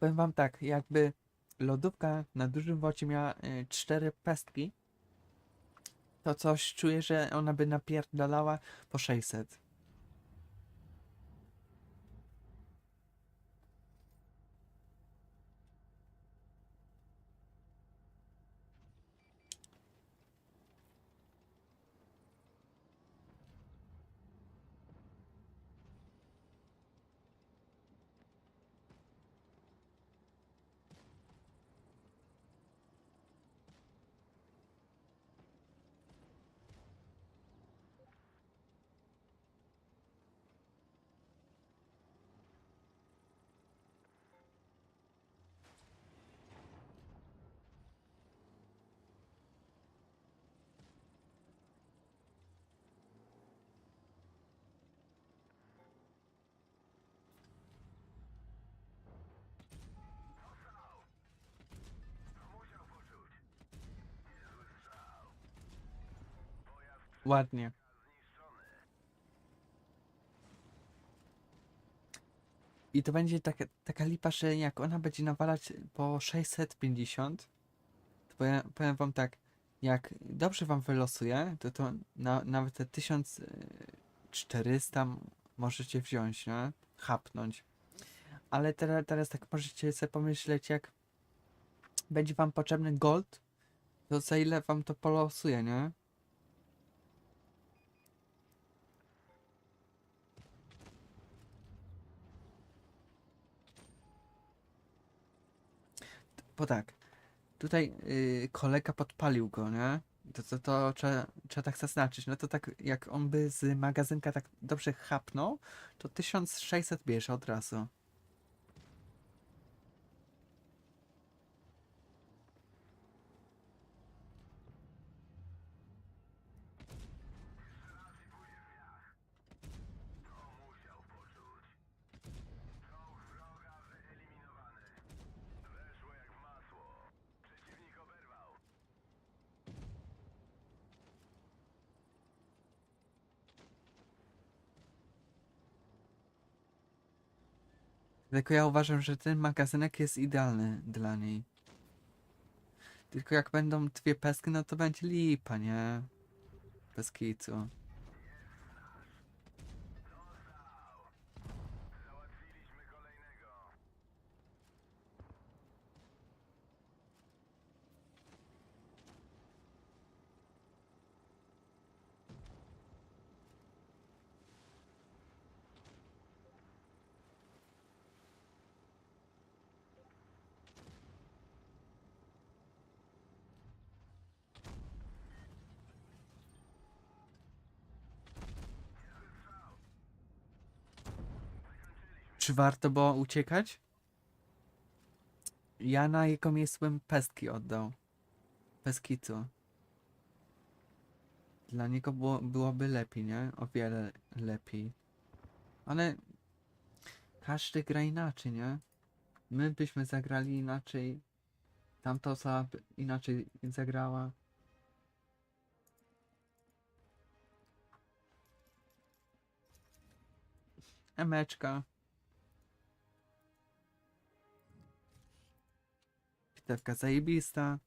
Powiem wam tak, jakby lodówka na dużym wocie miała y, cztery pestki, to coś czuję, że ona by napierdalała po 600. Ładnie. I to będzie taka, taka lipa, że jak ona będzie nawalać po 650, to powiem, powiem wam tak, jak dobrze wam wylosuje, to to na, nawet te 1400 możecie wziąć, nie? Chapnąć. Ale teraz, teraz tak możecie sobie pomyśleć, jak będzie wam potrzebny gold, to za ile wam to polosuje, nie? Bo tak, tutaj y, kolega podpalił go, nie? To, to, to trzeba, trzeba tak zaznaczyć. No to tak, jak on by z magazynka tak dobrze chapnął, to 1600 bierze od razu. Tylko ja uważam, że ten magazynek jest idealny dla niej. Tylko jak będą dwie peski, no to będzie lipa, nie? Bez kicu. Czy warto było uciekać? Ja na jego miejscu bym pestki oddał. Bez kicu. Dla niego było, byłoby lepiej, nie? O wiele lepiej. Ale każdy gra inaczej, nie? My byśmy zagrali inaczej. Tamta osoba inaczej zagrała. Emeczka. Pitewka zajebista.